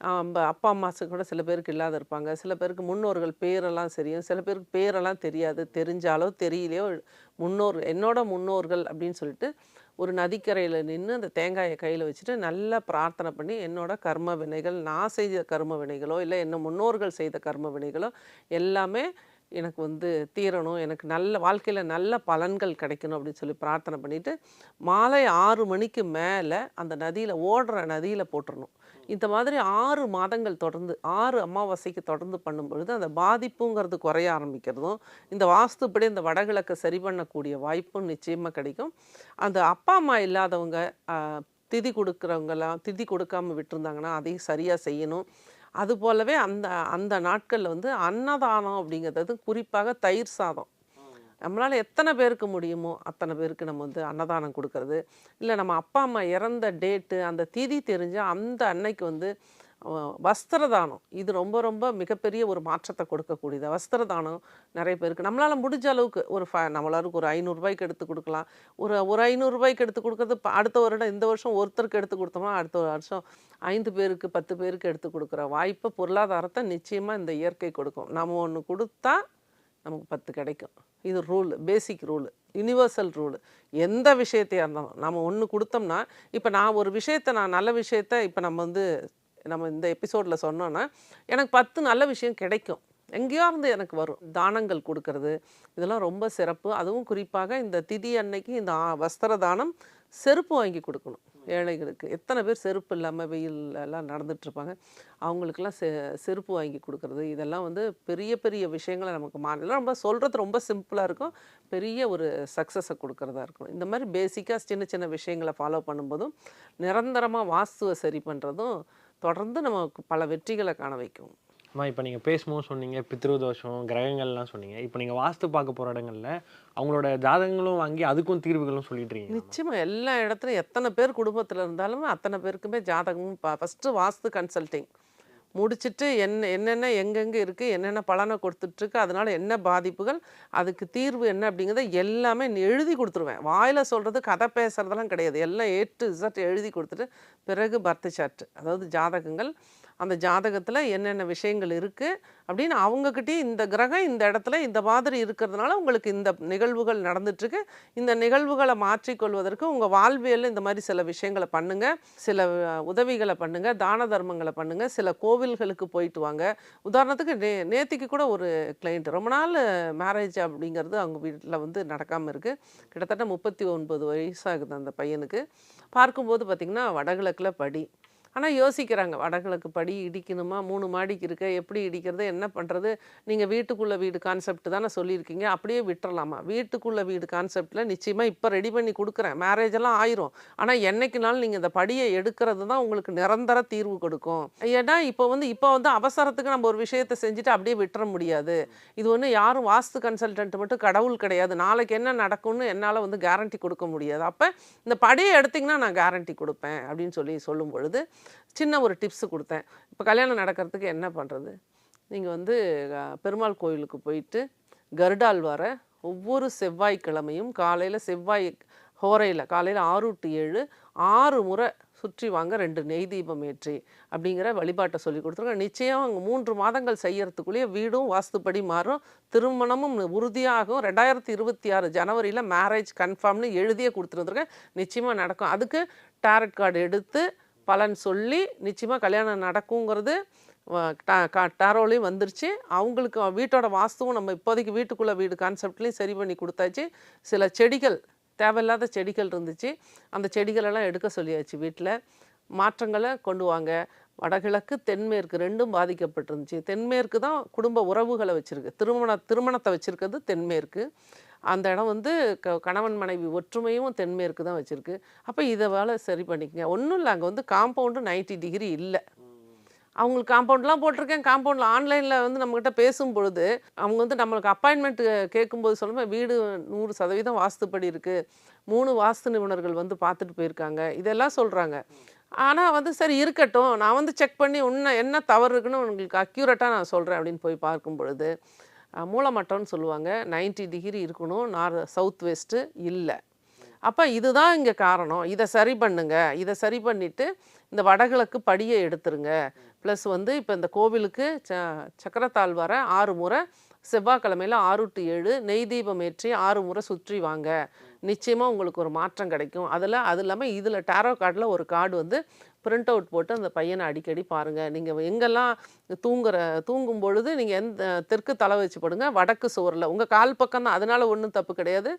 நம்ம அப்பா அம்மாசு கூட சில பேருக்கு இல்லாத இருப்பாங்க. சில பேருக்கு முன்னோர்கள் பேரெல்லாம் தெரியும். சில பேருக்கு பேரெல்லாம் தெரியாது. தெரிஞ்சாலோ தெரியலையோ முன்னோர் என்னோட முன்னோர்கள் அப்படின்னு சொல்லிட்டு ஒரு நதிக்கரையில் நின்று அந்த தேங்காயை கையில் வச்சுட்டு நல்லா பிரார்த்தனை பண்ணி என்னோட கர்ம வினைகள் நான் செய்த கர்ம வினைகளோ இல்லை என்ன முன்னோர்கள் செய்த கர்ம வினைகளோ எல்லாமே எனக்கு வந்து தீரணும். எனக்கு நல்ல வாழ்க்கையில் நல்ல பலன்கள் கிடைக்கணும் அப்படின்னு சொல்லி பிரார்த்தனை பண்ணிவிட்டு மாலை ஆறு மணிக்கு மேலே அந்த நதியில் ஓடுற நதியில் போட்டுறணும். இந்த மாதிரி ஆறு மாதங்கள் தொடர்ந்து ஆறு அமாவாசைக்கு தொடர்ந்து பண்ணும் பொழுது அந்த பாதிப்புங்கிறது குறைய ஆரம்பிக்கிறதும் இந்த வாஸ்துப்படி இந்த வடகிழக்கை சரி பண்ணக்கூடிய வாய்ப்பும் நிச்சயமாக கிடைக்கும். அந்த அப்பா அம்மா இல்லாதவங்க திதி கொடுக்குறவங்கலாம் திதி கொடுக்காம விட்டுருந்தாங்கன்னா அதையும் சரியாக செய்யணும். அது போலவே அந்த அந்த நாட்களில் வந்து அன்னதானம் அப்படிங்கிறது குறிப்பாக தயிர் சாதம். நம்மளால் எத்தனை பேருக்கு முடியுமோ அத்தனை பேருக்கு நம்ம வந்து அன்னதானம் கொடுக்கறது. இல்லை நம்ம அப்பா அம்மா இறந்த டேட்டு அந்த திதி தெரிஞ்சு அந்த அன்னைக்கு வந்து வஸ்திரதானம். இது ரொம்ப ரொம்ப மிகப்பெரிய ஒரு மாற்றத்தை கொடுக்கக்கூடியது. வஸ்திரதானம் நிறைய பேருக்கு நம்மளால் முடிஞ்ச அளவுக்கு ஒரு ஃப நம்மளாருக்கு ஒரு ஐநூறுரூபாய்க்கு எடுத்து கொடுக்கலாம். ஒரு ஒரு ஐநூறுரூபாய்க்கு எடுத்து கொடுக்கறது அடுத்த வருடம் இந்த வருஷம் ஒருத்தருக்கு எடுத்து கொடுத்தோம்னா அடுத்த வருஷம் ஐந்து பேருக்கு பத்து பேருக்கு எடுத்து கொடுக்குற வாய்ப்பை பொருளாதாரத்தை நிச்சயமாக இந்த இயற்கை கொடுக்கும். நம்ம ஒன்று கொடுத்தா நமக்கு பத்து கிடைக்கும். இது rule basic rule universal rule. எந்த விஷயத்தையாக இருந்தாலும் நம்ம ஒன்று கொடுத்தோம்னா இப்போ நான் ஒரு விஷயத்தை நான் நல்ல விஷயத்த இப்போ நம்ம வந்து நம்ம இந்த எபிசோடில் சொன்னோன்னா எனக்கு பத்து நல்ல விஷயம் கிடைக்கும். எங்கேயோ இருந்து எனக்கு வரும். தானங்கள் கொடுக்கறது இதெல்லாம் ரொம்ப சிறப்பு. அதுவும் குறிப்பாக இந்த திதி அன்னைக்கு இந்த வஸ்திர தானம் செருப்பு வாங்கி கொடுக்கணும். ஏழைகளுக்கு. எத்தனை பேர் செருப்பு இல்லாமல் வெயிலெல்லாம் எல்லாம் அவங்களுக்கெல்லாம் செ செருப்பு வாங்கி கொடுக்கறது இதெல்லாம் வந்து பெரிய பெரிய விஷயங்களை நமக்கு மாநிலம் ரொம்ப சொல்கிறது ரொம்ப சிம்பிளாக இருக்கும். பெரிய ஒரு சக்ஸஸை கொடுக்குறதா இருக்கும் இந்த மாதிரி பேசிக்காக சின்ன சின்ன விஷயங்களை ஃபாலோ பண்ணும்போதும் நிரந்தரமாக வாஸ்துவை சரி பண்ணுறதும் தொடர்ந்து நமக்கு பல வெற்றிகளை காண வைக்கும். அம்மா இப்போ நீங்கள் பேசும்போது சொன்னீங்க பித்ரு தோஷம் கிரகங்கள்லாம் சொன்னீங்க. இப்போ நீங்கள் வாஸ்து பார்க்க போகிற இடங்கள்ல அவங்களோட ஜாதகங்களும் வாங்கி அதுக்கும் தீர்வுகளும் சொல்லிட்டு இருக்கீங்க நிச்சயமாக எல்லா இடத்துலையும் எத்தனை பேர் குடும்பத்தில் இருந்தாலும் அத்தனை பேருக்குமே ஜாதகமும் ஃபஸ்ட்டு வாஸ்து கன்சல்டிங் முடிச்சிட்டு என்ன என்னென்ன எங்கெங்கே இருக்குது என்னென்ன பலனை கொடுத்துட்ருக்கு அதனால் என்ன பாதிப்புகள் அதுக்கு தீர்வு என்ன அப்படிங்கிறத எல்லாமே எழுதி கொடுத்துருவேன். வாயில் சொல்கிறது கதை பேசுகிறதெல்லாம் கிடையாது. எல்லாம் ஏ டு இசட் எழுதி கொடுத்துட்டு பிறகு பர்த்து சார்ட்டு அதாவது ஜாதகங்கள் அந்த ஜாதகத்தில் என்னென்ன விஷயங்கள் இருக்குது அப்படின்னு அவங்கக்கிட்டேயும் இந்த கிரகம் இந்த இடத்துல இந்த மாதிரி இருக்கிறதுனால உங்களுக்கு இந்த நிகழ்வுகள் நடந்துட்டுருக்கு. இந்த நிகழ்வுகளை மாற்றிக்கொள்வதற்கு உங்கள் வாழ்வியலில் இந்த மாதிரி சில விஷயங்களை பண்ணுங்கள் சில உதவிகளை பண்ணுங்கள் தான தர்மங்களை பண்ணுங்கள் சில கோவில்களுக்கு போயிட்டு வாங்க. உதாரணத்துக்கு நே நேத்திக்கு கூட ஒரு கிளைண்ட் ரொம்ப நாள் மேரேஜ் அப்படிங்கிறது அவங்க வீட்டில் வந்து நடக்காமல் இருக்குது கிட்டத்தட்ட முப்பத்தி ஒன்பது வயசாகுது அந்த பையனுக்கு. பார்க்கும்போது பார்த்திங்கன்னா வடகிழக்கில் படி. ஆனால் யோசிக்கிறாங்க வடகிழக்கு படி இடிக்கணுமா? மூணு மாடிக்கு இருக்க? எப்படி இடிக்கிறது? என்ன பண்ணுறது நீங்கள் வீட்டுக்குள்ளே வீடு கான்செப்ட் தானே சொல்லியிருக்கீங்க. அப்படியே விட்டுறலாமா? வீட்டுக்குள்ளே வீடு கான்செப்டில் நிச்சயமாக இப்போ ரெடி பண்ணி கொடுக்குறேன். மேரேஜ் எல்லாம் ஆயிரும். ஆனால் என்னைக்குனாலும் நீங்கள் இந்த படியை எடுக்கிறது தான் உங்களுக்கு நிரந்தர தீர்வு கொடுக்கும். ஏன்னா இப்போ வந்து இப்போ வந்து அவசரத்துக்கு நம்ம ஒரு விஷயத்தை செஞ்சுட்டு அப்படியே விட்டுற முடியாது. இது ஒன்று யாரும் வாஸ்து கன்சல்டன்ட் மட்டும் கடவுள் கிடையாது. நாளைக்கு என்ன நடக்கும்னு என்னால் வந்து கேரண்டி கொடுக்க முடியாது. அப்போ இந்த படியை எடுத்திங்கன்னா நான் கேரண்டி கொடுப்பேன். அப்படின்னு சொல்லி சொல்லும் பொழுது சின்ன ஒரு டிப்ஸு கொடுத்தேன். இப்போ கல்யாணம் நடக்கிறதுக்கு என்ன பண்ணுறது நீங்கள் வந்து பெருமாள் கோயிலுக்கு போயிட்டு கருடாழ்வாரை ஒவ்வொரு செவ்வாய்க்கிழமையும் காலையில் செவ்வாய் ஹோரையில் காலையில் ஆறு டு ஏழு ஆறு முறை சுற்றி வாங்க ரெண்டு நெய் தீபம் ஏற்றி அப்படிங்கிற வழிபாட்டை சொல்லி கொடுத்துருக்காங்க. நிச்சயம் அவங்க மூன்று மாதங்கள் செய்யறதுக்குள்ளேயே வீடும் வாஸ்துப்படி மாறும். திருமணமும் உறுதியாகும். ரெண்டாயிரத்தி இருபத்தி ஆறு ஜனவரியில் மேரேஜ் கன்ஃபார்ம்னு எழுதியே கொடுத்துருந்துருக்கேன் நிச்சயமாக நடக்கும். அதுக்கு டேரட் கார்டு எடுத்து பலன் சொல்லி நிச்சயமாக கல்யாணம் நடக்குங்கிறது டாரோலையும் வந்துருச்சு. அவங்களுக்கு வீட்டோட வாஸ்துவும் நம்ம இப்போதைக்கு வீட்டுக்குள்ளே வீடு கான்செப்ட்லேயும் சரி பண்ணி கொடுத்தாச்சு. சில செடிகள் தேவையில்லாத செடிகள் இருந்துச்சு. அந்த செடிகளெல்லாம் எடுக்க சொல்லியாச்சு வீட்டில் மாற்றங்களை கொண்டு வாங்க. வடகிழக்கு தென்மேற்கு ரெண்டும் பாதிக்கப்பட்டிருந்துச்சு. தென்மேற்கு தான் குடும்ப உறவுகளை வச்சுருக்கு. திருமண திருமணத்தை வச்சுருக்கிறது தென்மேற்கு. அந்த இடம் வந்து க கணவன் மனைவி ஒற்றுமையும் தென்மேற்கு தான் வச்சுருக்கு. அப்போ இதை வேலை சரி பண்ணிக்கங்க. ஒன்றும் இல்லை அங்கே வந்து காம்பவுண்டு 90 டிகிரி இல்லை. அவங்களுக்கு காம்பவுண்ட்லாம் போட்டிருக்கேன். காம்பவுண்டில் ஆன்லைனில் வந்து நம்மக்கிட்ட பேசும் பொழுது அவங்க வந்து நம்மளுக்கு அப்பாயின்மெண்ட் கேட்கும்போது சொல்லுமே வீடு நூறு சதவீதம் வாஸ்துப்படி இருக்குது மூணு வாஸ்து நிபுணர்கள் வந்து பார்த்துட்டு போயிருக்காங்க. இதெல்லாம் சொல்கிறாங்க ஆனால் வந்து சரி இருக்கட்டும். நான் வந்து செக் பண்ணி உன்ன என்ன தவறு இருக்குன்னு உங்களுக்கு அக்யூரேட்டாக நான் சொல்கிறேன் அப்படின்னு போய் பார்க்கும் பொழுது மூலமட்டம்னு சொல்லுவாங்க. 90 டிகிரி இருக்கணும். நார் சவுத் வெஸ்ட்டு இல்லை. அப்போ இதுதான் இங்கே காரணம். இதை சரி பண்ணுங்க. இதை சரி பண்ணிவிட்டு இந்த வடகிழக்கு படியை எடுத்துருங்க. ப்ளஸ் வந்து இப்போ இந்த கோவிலுக்கு ச சக்கரத்தாழ்வார ஆறு முறை செவ்வாய்க்கிழமையில் ஆறு டு ஏழு நெய் தீபம் ஏற்றி ஆறு முறை சுற்றி வாங்க. நிச்சயமாக உங்களுக்கு ஒரு மாற்றம் கிடைக்கும். அதில் அது இல்லாமல் இதில் டேரோ கார்டில் ஒரு கார்டு வந்து பிரிண்ட் அவுட் போட்டு அந்த பையனை அடிக்கடி பாருங்கள் நீங்கள் எங்கெல்லாம் தூங்குற தூங்கும் பொழுது நீங்கள் எந்த தெற்கு தலை வச்சு போடுங்க வடக்கு சுவரில். உங்கள் கால் பக்கம் தான். அதனால் ஒன்றும் தப்பு கிடையாது.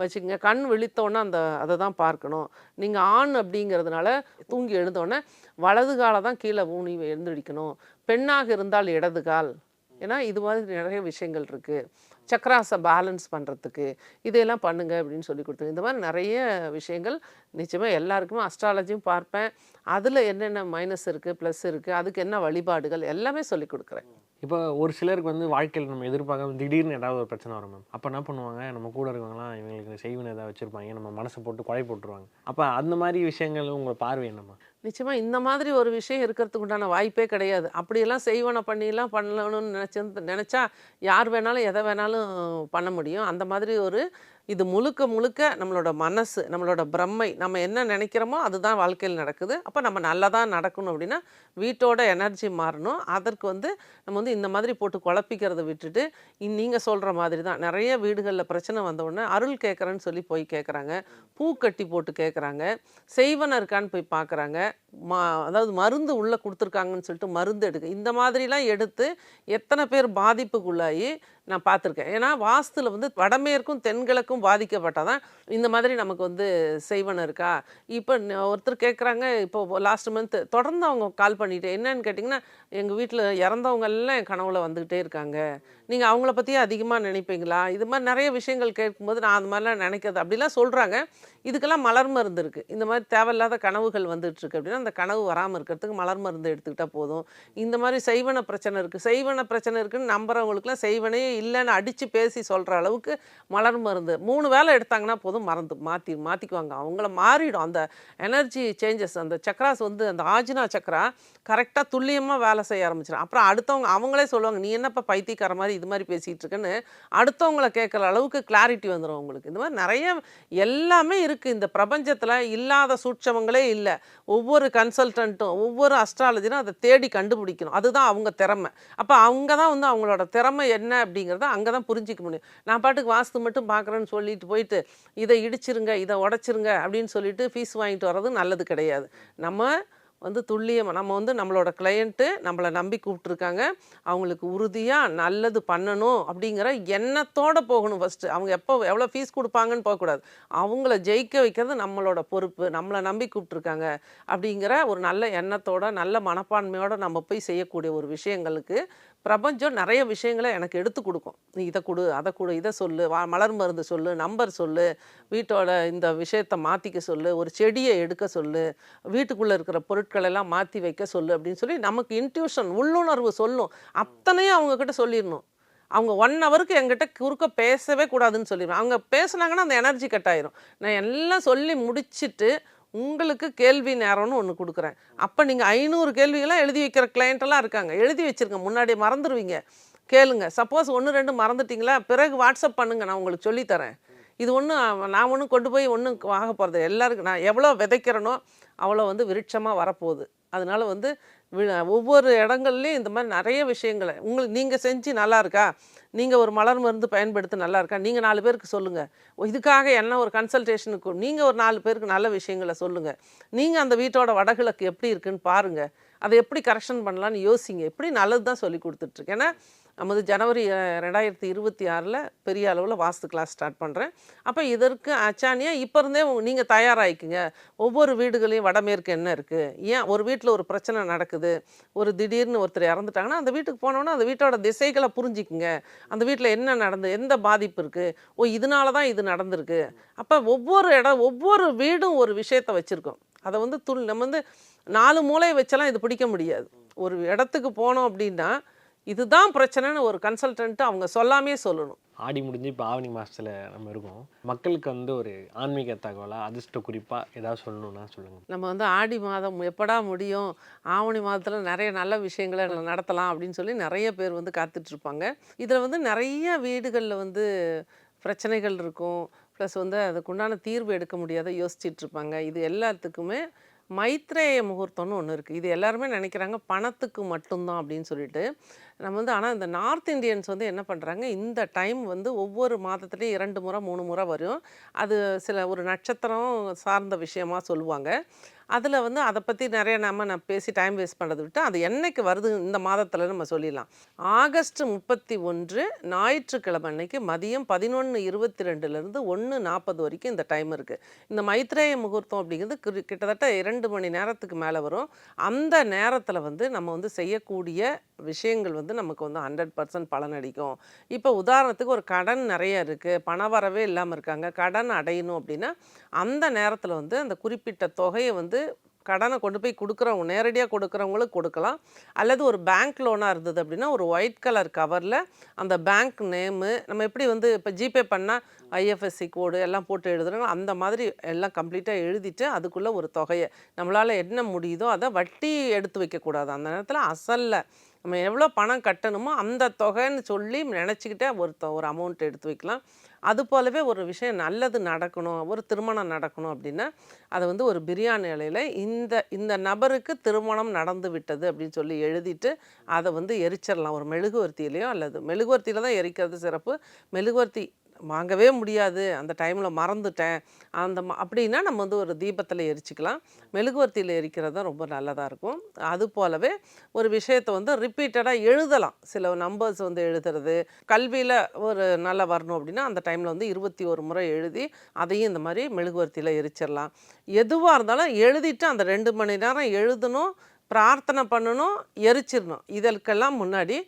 வச்சுக்கோங்க. கண் விழித்தோன்னே அந்த அதை தான் பார்க்கணும். நீங்கள் ஆண் அப்படிங்கிறதுனால தூங்கி எழுந்தோடனே வலது காலை தான் கீழே ஊனி எழுந்திரிக்கணும். பெண்ணாக இருந்தால் இடது கால். ஏன்னா இது மாதிரி நிறைய விஷயங்கள் இருக்குது சக்கராசை பேலன்ஸ் பண்ணுறதுக்கு இதையெல்லாம் பண்ணுங்க அப்படின்னு சொல்லி கொடுத்து இந்த மாதிரி நிறைய விஷயங்கள் நிச்சயமாக எல்லாருக்குமே அஸ்ட்ராலஜியும் பார்ப்பேன். அதில் என்னென்ன மைனஸ் இருக்குது ப்ளஸ் இருக்குது அதுக்கு என்ன வழிபாடுகள் எல்லாமே சொல்லி கொடுக்குறேன். இப்போ ஒரு சிலருக்கு வந்து வாழ்க்கையில் நம்ம எதிர்பார்க்காம திடீர்னு ஏதாவது ஒரு பிரச்சனை வரும் மேம். அப்போ என்ன பண்ணுவாங்க? நம்ம கூட இருக்கவங்களாம் இவங்களுக்கு செய்வன ஏதாவது வச்சுருப்பாங்க. நம்ம மனசை போட்டு கொலை போட்டுருவாங்க. அப்போ அந்த மாதிரி விஷயங்கள் உங்களை பார்வை என்னம்மா? நிச்சயமாக இந்த மாதிரி ஒரு விஷயம் இருக்கிறதுக்கு உண்டான வாய்ப்பே கிடையாது. அப்படியெல்லாம் செய்வன பண்ணிலாம் பண்ணணும்னு நினச்சி நினச்சா யார் வேணாலும் எதை வேணாலும் பண்ண முடியும். அந்த மாதிரி ஒரு இது முழுக்க முழுக்க நம்மளோட மனசு நம்மளோட பிரம்மை நம்ம என்ன நினைக்கிறோமோ அதுதான் வாழ்க்கையில் நடக்குது. அப்போ நம்ம நல்லதாக நடக்கணும் அப்படின்னா வீட்டோட எனர்ஜி மாறணும். அதற்கு வந்து நம்ம வந்து இந்த மாதிரி போட்டு குழப்பிக்கிறத விட்டுட்டு நீங்கள் சொல்கிற மாதிரி தான். நிறைய வீடுகளில் பிரச்சனை வந்தவுடனே அருள் கேட்குறேன்னு சொல்லி போய் கேட்குறாங்க. பூ கட்டி போட்டு கேட்குறாங்க. செய்வன இருக்கான்னு போய் பார்க்குறாங்க மா அதாவது மருந்து உள்ளே கொடுத்துருக்காங்கன்னு சொல்லிட்டு மருந்து எடுக்க இந்த மாதிரிலாம் எடுத்து எத்தனை பேர் பாதிப்புக்குள்ளாகி நான் பார்த்துருக்கேன். ஏன்னா வாஸ்துல வந்து வடமேற்கும் தென்கிழக்கும் பாதிக்கப்பட்டாதான் இந்த மாதிரி நமக்கு வந்து செய்வன இருக்கா? இப்போ ஒருத்தர் கேட்குறாங்க இப்போ லாஸ்ட் மந்த் தொடர்ந்து அவங்க கால் பண்ணிட்டு என்னன்னு கேட்டிங்கன்னா எங்கள் வீட்டில் இறந்தவங்க எல்லாம் என் கனவுல வந்துக்கிட்டே இருக்காங்க. நீங்கள் அவங்கள பற்றியே அதிகமாக நினைப்பீங்களா? இது மாதிரி நிறைய விஷயங்கள் கேட்கும்போது நான் அந்த மாதிரிலாம் நினைக்கிறது அப்படிலாம் சொல்கிறாங்க இதுக்கெல்லாம் மலர் மருந்து இருக்குது இந்த மாதிரி தேவையில்லாத கனவுகள் வந்துட்டுருக்கு அப்படின்னா அந்த கனவு வராமல் இருக்கிறதுக்கு மலர் மருந்து எடுத்துக்கிட்டால் போதும். இந்த மாதிரி செய்வன பிரச்சனை இருக்குது செய்வன பிரச்சனை இருக்குன்னு நம்புறவங்களுக்குலாம் செய்வனையே இல்லைன்னு அடித்து பேசி சொல்கிற அளவுக்கு மலர் மருந்து மூணு வேலை எடுத்தாங்கன்னா போதும் மறந்து மாற்றி மாற்றிக்குவாங்க அவங்கள மாறிடும். அந்த எனர்ஜி சேஞ்சஸ் அந்த சக்ராஸ் வந்து அந்த ஆஜினா சக்ரா கரெக்டாக துல்லியமாக வேலை செய்ய ஆரம்பிச்சிடும் அப்புறம் அடுத்தவங்க அவங்களே சொல்லுவாங்க நீ என்னப்பா பைத்தியக்கார மாதிரி இது மாதிரி பேசிகிட்டு இருக்குன்னு? அடுத்தவங்கள கேட்குற அளவுக்கு கிளாரிட்டி வந்துடும் உங்களுக்கு இந்த மாதிரி நிறைய எல்லாமே இருக்குது இந்த பிரபஞ்சத்தில் இல்லாத சூட்சமங்களே இல்லை. ஒவ்வொரு கன்சல்டண்ட்டும் ஒவ்வொரு அஸ்ட்ராலஜினும் அதை தேடி கண்டுபிடிக்கணும். அதுதான் அவங்க திறமை. அப்போ அவங்க தான் வந்து அவங்களோட திறமை என்ன அப்படிங்கிறத அங்கே தான் புரிஞ்சிக்க முடியும். நான் பாட்டுக்கு வாஸ்து மட்டும் பார்க்குறேன்னு சொல்லிட்டு போயிட்டு இதை இடிச்சிருங்க இதை உடச்சிருங்க அப்படின்னு சொல்லிட்டு ஃபீஸ் வாங்கிட்டு வர்றது நல்லது கிடையாது. நம்ம வந்து துல்லியமாக நம்ம வந்து நம்மளோட கிளையண்ட்டு நம்மளை நம்பி கூப்பிட்ருக்காங்க அவங்களுக்கு உறுதியாக நல்லது பண்ணணும் அப்படிங்கிற எண்ணத்தோடு போகணும் ஃபஸ்ட்டு அவங்க எப்போ எவ்வளோ ஃபீஸ் கொடுப்பாங்கன்னு போகக்கூடாது. அவங்கள ஜெயிக்க வைக்கிறது நம்மளோட பொறுப்பு. நம்மளை நம்பி கூப்பிட்ருக்காங்க அப்படிங்கிற ஒரு நல்ல எண்ணத்தோட நல்ல மனப்பான்மையோடு நம்ம போய் செய்யக்கூடிய ஒரு விஷயங்களுக்கு பிரபஞ்சம் நிறைய விஷயங்களை எனக்கு எடுத்து கொடுக்கும். நீ இதை கொடு அதை கொடு இதை சொல்லு வா மலர் மருந்து சொல்லு நம்பர் சொல்லு வீட்டோட இந்த விஷயத்தை மாற்றிக்க சொல்லு ஒரு செடியை எடுக்க சொல்லு வீட்டுக்குள்ளே இருக்கிற பொருட்களெல்லாம் மாற்றி வைக்க சொல்லு அப்படின்னு சொல்லி நமக்கு இன்ட்யூஷன் உள்ளுணர்வு சொல்லும். அத்தனையும் அவங்கக்கிட்ட சொல்லிடணும். அவங்க ஒன் ஹவருக்கு எங்கிட்ட குறுக்க பேசவே கூடாதுன்னு சொல்லிடுவேன் அவங்க பேசுனாங்கன்னா அந்த எனர்ஜி கட் ஆயிரும். நான் எல்லாம் சொல்லி முடிச்சுட்டு உங்களுக்கு கேள்வி நேரம்னு ஒன்று கொடுக்குறேன். அப்போ நீங்கள் ஐநூறு கேள்விகளாம் எழுதி வைக்கிற client இருக்காங்க. எழுதி வச்சிருங்க. முன்னாடி மறந்துடுவீங்க கேளுங்க. சப்போஸ் ஒன்று ரெண்டு மறந்துட்டீங்களா? பிறகு வாட்ஸ்அப் பண்ணுங்க. நான் உங்களுக்கு சொல்லித்தரேன் இது ஒன்றும் நான் ஒன்றும் கொண்டு போய் ஒன்றும் ஆக போகிறது எல்லாருக்கும் நான் எவ்வளோ விதைக்கிறேனோ அவ்வளோ வந்து விருட்சமாக வரப்போகுது. அதனால் வந்து வி- ஒவ்வொரு இடங்கள்லையும் இந்த மாதிரி நிறைய விஷயங்களை உங்களுக்கு நீங்கள் செஞ்சு நல்லா இருக்கா? நீங்கள் ஒரு மலர் மருந்து பயன்படுத்தி நல்லா இருக்கா? நீங்கள் நாலு பேருக்கு சொல்லுங்கள் இதுக்காக என்ன ஒரு கன்சல்டேஷனுக்கு நீங்கள் ஒரு நாலு பேருக்கு நல்ல விஷயங்களை சொல்லுங்கள் நீங்கள் அந்த வீட்டோட வடகிழக்கு எப்படி இருக்குன்னு பாருங்கள் அதை எப்படி கரெக்ஷன் பண்ணலான்னு யோசிங்க. எப்படி நல்லது தான் சொல்லி கொடுத்துட்ருக்கேன் ஏன்னா நமது ஜனவரி ரெண்டாயிரத்தி இருபத்தி ஆறில் பெரிய அளவில் வாஸ்து கிளாஸ் ஸ்டார்ட் பண்ணுறேன் அப்போ இதற்கு அச்சானியாக இப்போ இருந்தே நீங்கள் தயாராகிக்குங்க ஒவ்வொரு வீடுகளையும் வடமேற்கு என்ன இருக்குது ஏன் ஒரு வீட்டில் ஒரு பிரச்சனை நடக்குது? ஒரு திடீர்னு ஒருத்தர் இறந்துட்டாங்கன்னா அந்த வீட்டுக்கு போனோன்னா அந்த வீட்டோட திசைகளை புரிஞ்சிக்குங்க. அந்த வீட்டில் என்ன நடந்து எந்த பாதிப்பு இருக்குது ஓ இதனால தான் இது நடந்திருக்கு. அப்போ ஒவ்வொரு இடம் ஒவ்வொரு வீடும் ஒரு விஷயத்தை வச்சுருக்கோம். அதை வந்து துள் நம்ம வந்து நாலு மூலையை வச்செல்லாம் இது பிடிக்க முடியாது. ஒரு இடத்துக்கு போனோம் அப்படின்னா இதுதான் பிரச்சனைன்னு ஒரு கன்சல்டன்ட்டு அவங்க சொல்லாமே சொல்லணும். ஆடி முடிஞ்சு இப்போ ஆவணி மாதத்தில் நம்ம இருக்கோம். மக்களுக்கு வந்து ஒரு ஆன்மீக தகவலாக அதிர்ஷ்ட குறிப்பாக ஏதாவது சொல்லணும்னா சொல்லுங்கள் நம்ம வந்து ஆடி மாதம் எப்படா முடியும் ஆவணி மாதத்தில் நிறைய நல்ல விஷயங்களை நடத்தலாம் அப்படின்னு சொல்லி நிறைய பேர் வந்து காத்துட்ருப்பாங்க இதில் வந்து நிறைய வீடுகளில் வந்து பிரச்சனைகள் இருக்கும். ப்ளஸ் வந்து அதுக்குண்டான தீர்வு எடுக்க முடியாத யோசிச்சுட்டு இருப்பாங்க. இது எல்லாத்துக்குமே மைத்ரேய முகூர்த்தம்னு ஒன்று இருக்குது இது எல்லாருமே நினைக்கிறாங்க பணத்துக்கு மட்டும்தான் அப்படின்னு சொல்லிட்டு. நம்ம வந்து ஆனால் இந்த நார்த் இந்தியன்ஸ் வந்து என்ன பண்ணுறாங்க இந்த டைம் வந்து ஒவ்வொரு மாதத்துலேயும் இரண்டு முறை மூணு முறை வரும். அது சில ஒரு நட்சத்திரம் சார்ந்த விஷயமா சொல்லுவாங்க. அதில் வந்து அதை பற்றி நிறைய நம்ம நான் பேசி டைம் வேஸ்ட் பண்ணுறதை விட்டு அது என்னைக்கு வருது இந்த மாதத்தில் நம்ம சொல்லிடலாம். ஆகஸ்ட் முப்பத்தி ஒன்று ஞாயிற்றுக்கிழமை அன்னைக்கு மதியம் பதினொன்று இருபத்தி ரெண்டுலேருந்து ஒன்று நாற்பது வரைக்கும் இந்த டைம் இருக்குது இந்த மைத்ரேய முகூர்த்தம் அப்படிங்கிறது கிட்டத்தட்ட இரண்டு மணி நேரத்துக்கு மேலே வரும். அந்த நேரத்தில் வந்து நம்ம வந்து செய்யக்கூடிய விஷயங்கள் வந்து நமக்கு வந்து ஹண்ட்ரட் பர்சன்ட் பலனடிக்கும் இப்போ உதாரணத்துக்கு ஒரு கடன் நிறைய இருக்குது பண வரவே இல்லாமல் இருக்காங்க. கடன் அடையணும் அப்படின்னா அந்த நேரத்தில் வந்து அந்த குறிப்பிட்ட தொகையை வந்து கடனை கொண்டு போய் கொடுக்குறவங்க நேரடியாக கொடுக்குறவங்களுக்கு கொடுக்கலாம். அல்லது ஒரு பேங்க் லோனாக இருந்தது அப்படின்னா ஒரு ஒயிட் கலர் கவரில் அந்த பேங்க் நேமு நம்ம எப்படி வந்து இப்போ ஜிபே பண்ணால் ஐஎஃப்எஸ்சி கோடு எல்லாம் போட்டு எழுதுறோம் அந்த மாதிரி எல்லாம் கம்ப்ளீட்டாக எழுதிட்டு அதுக்குள்ளே ஒரு தொகையை நம்மளால் என்ன முடியுதோ அதை வட்டி எடுத்து வைக்கக்கூடாது. அந்த நேரத்தில் அசல்ல நம்ம எவ்வளோ பணம் கட்டணுமோ அந்த தொகைன்னு சொல்லி நினச்சிக்கிட்டே ஒரு ஒரு அமௌண்ட் எடுத்து வைக்கலாம். அது போலவே ஒரு விஷயம் நல்லது நடக்கணும் ஒரு திருமணம் நடக்கணும் அப்படின்னா அதை வந்து ஒரு பிரியாணி இலையில் இந்த இந்த நபருக்கு திருமணம் நடந்து விட்டது அப்படின்னு சொல்லி எழுதிட்டு அதை வந்து எரிச்சிடலாம். ஒரு மெழுகுவர்த்தியிலையோ அல்லது மெழுகுவர்த்தியில் தான் எரிக்கிறது சிறப்பு. மெழுகுவர்த்தி வாங்கவே முடியாது. அந்த டைமில் மறந்துட்டேன். அந்த ம- அப்படின்னா நம்ம வந்து ஒரு தீபத்தில் எரிச்சிக்கலாம். மெழுகுவர்த்தியில் எரிக்கிறது தான் ரொம்ப நல்லதாக இருக்கும். அது போலவே ஒரு விஷயத்தை வந்து ரிப்பீட்டடாக எழுதலாம். சில நம்பர்ஸ் வந்து எழுதுறது கல்வியில் ஒரு நல்லா வரணும் அப்படின்னா அந்த டைமில் வந்து இருபத்தி ஒரு முறை எழுதி அதையும் இந்த மாதிரி மெழுகுவர்த்தியில் எரிச்சிடலாம் எதுவாக இருந்தாலும் எழுதிட்டு அந்த ரெண்டு மணி நேரம் எழுதணும் பிரார்த்தனை பண்ணணும் எரிச்சிடணும் இதற்கெல்லாம் முன்னாடி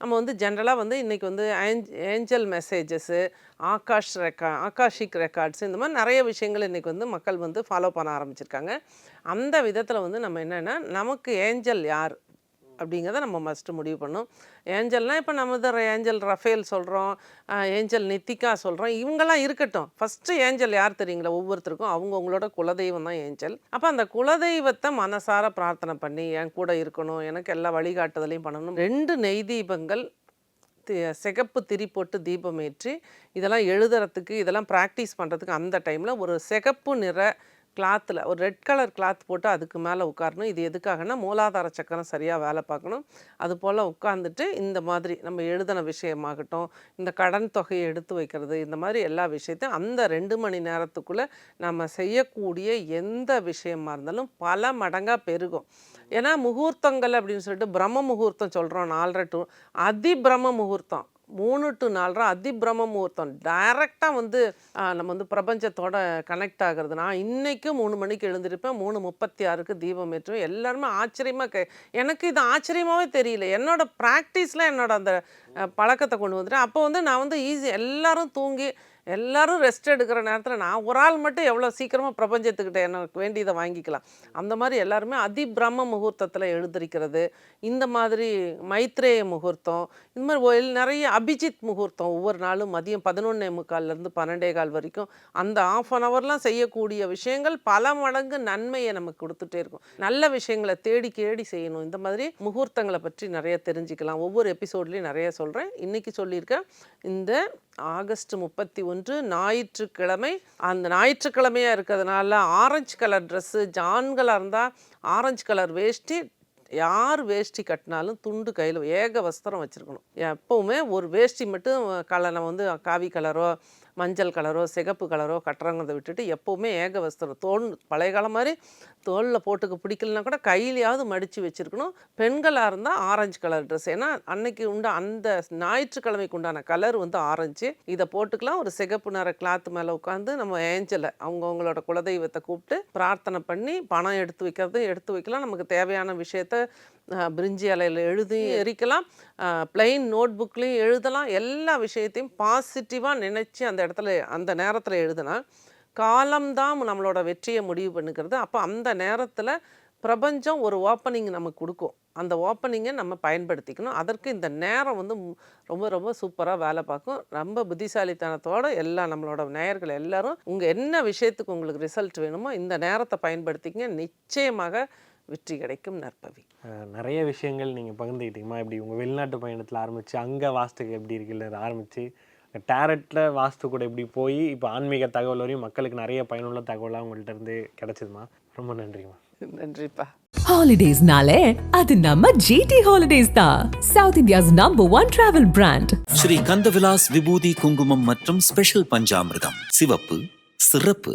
நம்ம வந்து ஜென்ரலாக வந்து இன்றைக்கி வந்து ஏஞ்ச் ஏஞ்சல் மெசேஜஸ்ஸு ஆகாஷ் ரெக்கா ஆகாஷிக் ரெக்கார்ட்ஸ் இந்த மாதிரி நிறைய விஷயங்கள் இன்றைக்கி வந்து மக்கள் வந்து ஃபாலோ பண்ண ஆரம்பிச்சிருக்காங்க. அந்த விதத்தில் வந்து நம்ம என்னென்னா நமக்கு ஏஞ்சல் யார்? அப்படிங்கிறத நம்ம மஸ்ட்டு முடிவு பண்ணணும். ஏஞ்சல்னால் இப்போ நம்ம தான் ஏஞ்சல் ரஃபேல் சொல்கிறோம் ஏஞ்சல் நித்திகா சொல்கிறோம் இவங்கெல்லாம் இருக்கட்டும். ஃபஸ்ட்டு ஏஞ்சல் யார் தெரியுங்களா? ஒவ்வொருத்தருக்கும் அவங்கவுங்களோட குலதெய்வம் தான் ஏஞ்சல். அப்போ அந்த குலதெய்வத்தை மனசார பிரார்த்தனை பண்ணி என் கூட இருக்கணும் எனக்கு எல்லா வழிகாட்டுதலையும் பண்ணணும். ரெண்டு நெய் தீபங்கள் தி- சிகப்பு திரி போட்டு தீபம் ஏற்றி இதெல்லாம் எழுதுறதுக்கு இதெல்லாம் ப்ராக்டிஸ் பண்ணுறதுக்கு அந்த டைமில் ஒரு சிகப்பு நிற கிளாத்தில் ஒரு ரெட் கலர் கிளாத் போட்டு அதுக்கு மேலே உட்காரணும். இது எதுக்காகனா மூலாதார சக்கரம் சரியாக வேலை பார்க்கணும். அது போல் உட்காந்துட்டு இந்த மாதிரி நம்ம எழுதின விஷயமாகட்டும் இந்த கடன் தொகையை எடுத்து வைக்கிறது இந்த மாதிரி எல்லா விஷயத்தையும் அந்த ரெண்டு மணி நேரத்துக்குள்ளே நம்ம செய்யக்கூடிய எந்த விஷயமா இருந்தாலும் பல மடங்காக பெருகும். ஏன்னா முகூர்த்தங்கள் அப்படின்னு சொல்லிட்டு பிரம்ம முகூர்த்தம் சொல்கிறோம் நாலரை டூ அதி பிரம்ம முகூர்த்தம். மூணு டு நாலரை அதி பிரம்ம முகூர்த்தம். டைரெக்டாக வந்து நம்ம வந்து பிரபஞ்சத்தோட கனெக்ட் ஆகுறது. நான் இன்றைக்கும் மூணு மணிக்கு எழுந்திருப்பேன். மூணு முப்பத்தி ஆறுக்கு தீபம் ஏற்றுவேன். எல்லாருமே ஆச்சரியமாக கே எனக்கு இது ஆச்சரியமாகவே தெரியல. என்னோடய ப்ராக்டிஸில் என்னோட அந்த பழக்கத்தை கொண்டு வந்துட்டேன். அப்போ வந்து நான் வந்து ஈஸி எல்லோரும் தூங்கி எல்லாரும் ரெஸ்ட் எடுக்கிற நேரத்தில் நான் ஒரு ஆள் மட்டும் எவ்வளோ சீக்கிரமாக பிரபஞ்சத்துக்கிட்ட எனக்கு வேண்டியதை வாங்கிக்கலாம். அந்த மாதிரி எல்லாருமே அதி பிரம்ம முகூர்த்தத்தில் எழுந்திருக்கிறது இந்த மாதிரி மைத்ரேய முகூர்த்தம் இந்த மாதிரி நிறைய அபிஜித் முகூர்த்தம் ஒவ்வொரு நாளும் மதியம் பதினொன்னே முக்கால்லேருந்து பன்னெண்டே கால் வரைக்கும். அந்த ஆஃப் அன் ஹவர்லாம் செய்யக்கூடிய விஷயங்கள் பல மடங்கு நன்மையை நமக்கு கொடுத்துட்டே இருக்கும். நல்ல விஷயங்களை தேடி கேடி செய்யணும். இந்த மாதிரி முகூர்த்தங்களை பற்றி நிறைய தெரிஞ்சுக்கலாம். ஒவ்வொரு எபிசோட்லேயும் நிறைய சொல்கிறேன் இன்றைக்கி சொல்லியிருக்கேன் இந்த ஆகஸ்ட் முப்பத்தி ஒன்று ஞாயிற்றுக்கிழமை. அந்த ஞாயிற்றுக்கிழமையாக இருக்கிறதுனால ஆரஞ்சு கலர் ட்ரெஸ்ஸு ஜான்களாக இருந்தால் ஆரஞ்சு கலர் வேஷ்டி. யார் வேஷ்டி கட்டினாலும் துண்டு கையில் ஏக வஸ்திரம் வச்சுருக்கணும். எப்போவுமே ஒரு வேஷ்டி மட்டும் கலரை வந்து காவி கலரோ மஞ்சள் கலரோ சிகப்பு கலரோ கட்டுறங்கிறத விட்டுட்டு எப்போவுமே ஏக வஸ்திரம் தோல் பழைய காலம் மாதிரி தோலில் போட்டுக்க பிடிக்கலனா கூட கையிலையாவது மடித்து வச்சுருக்கணும். பெண்களாக இருந்தால் ஆரஞ்சு கலர் ட்ரெஸ் ஏன்னா அன்னைக்கு உண்டு அந்த ஞாயிற்றுக்கிழமைக்கு உண்டான கலர் வந்து ஆரஞ்சு. இதை போட்டுக்கலாம். ஒரு சிகப்பு நிற கிளாத் மேலே உட்காந்து நம்ம ஏஞ்சலை அவங்கவுங்களோட குலதெய்வத்தை கூப்பிட்டு பிரார்த்தனை பண்ணி பணம் எடுத்து வைக்கிறதும் எடுத்து வைக்கலாம். நமக்கு தேவையான விஷயத்த பிரிஞ்சி இலையில் எழுதி எரிக்கலாம். பிளெயின் நோட் புக்லேயும் எழுதலாம். எல்லா விஷயத்தையும் பாசிட்டிவாக நினச்சி அந்த இடத்துல அந்த நேரத்தில் எழுதினா காலம்தான் நம்மளோட வெற்றியை முடிவு பண்ணுகிறது. அப்போ அந்த நேரத்தில் பிரபஞ்சம் ஒரு ஓப்பனிங் நமக்கு கொடுக்கும். அந்த ஓப்பனிங்கை நம்ம பயன்படுத்திக்கணும். அதற்கு இந்த நேரம் வந்து ரொம்ப ரொம்ப சூப்பராக வேலை பார்க்கும். ரொம்ப புத்திசாலித்தனத்தோட எல்லா நம்மளோட நேயர்கள் எல்லாரும் உங்கள் என்ன விஷயத்துக்கு உங்களுக்கு ரிசல்ட் வேணுமோ இந்த நேரத்தை பயன்படுத்திக்கங்க. நிச்சயமாக வெற்றி கிடைக்கும் நற்பவி. நிறைய விஷயங்கள் நீங்கள் பகிர்ந்துக்கிட்டீங்கம்மா இப்படி உங்கள் வெளிநாட்டு பயணத்தில் ஆரம்பித்து அங்கே வாஸ்துக்கு எப்படி இருக்குல்ல ஆரம்பித்து டேரட்டில் வாஸ்து கூட இப்படி போய் இப்போ ஆன்மீக தகவல் வரையும் மக்களுக்கு நிறைய பயனுள்ள தகவலாக உங்கள்கிட்ட இருந்து கிடைச்சதுமா. ரொம்ப நன்றிம்மா. நன்றிப்பா. ஹாலிடேஸ்னாலே அது நம்ம ஜிடி ஹாலிடேஸ் தான். South India's number one travel brand Sri Kandavilas விபூதி குங்குமம் மற்றும் ஸ்பெஷல் பஞ்சாமிர்தம். சிவப்பு சிறப்பு